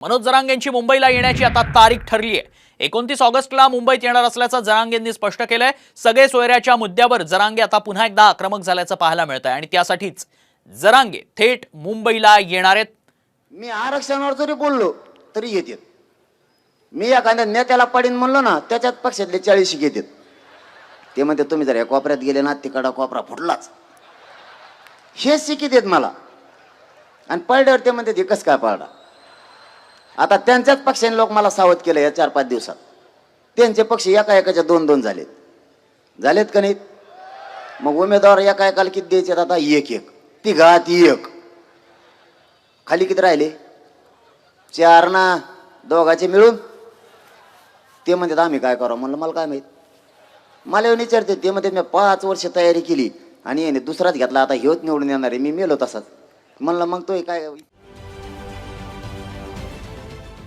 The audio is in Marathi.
मनोज जरांगेंची मुंबईला येण्याची आता तारीख ठरली आहे. एकोणतीस ऑगस्टला मुंबईत येणार असल्याचं जरांगेंनी स्पष्ट केलंय. सगळे सोयऱ्याच्या मुद्द्यावर जरांगे आता पुन्हा एकदा आक्रमक झाल्याचं पाहायला मिळत आहे आणि त्यासाठीच जरांगे थेट मुंबईला येणार आहेत. मी आरक्षणावर जरी बोललो तरी येतील मी एखाद्या नेत्याला पडीन म्हणलो ना त्याच्यात पक्षातले चाळीस घेतात ते म्हणते तुम्ही जर या कोपऱ्यात गेले ना तिकडा कोपरा फुटलाच. हे शिकित आहेत मला. आणि पडल्यावर ते म्हणते एकच काय पाळला आता त्यांच्याच पक्षाने लोक मला सावध केलं या चार पाच दिवसात. त्यांचे पक्ष एका एकाच्या दोन दोन झालेत. झालेत का नाहीत? मग उमेदवार एका एकाला किती द्यायचे आता एक एक तिघात एक. खाली किती राहिले? चार ना. दोघाचे मिळून? ते म्हणतात आम्ही काय करावं? म्हणलं मला काय माहीत? मला येऊन विचारते ते म्हणते मी पाच वर्ष तयारी केली आणि याने दुसराच घेतला. आता ह्योच निवडून येणार आहे. मी मेलो तसाच. म्हणलं मग तो काय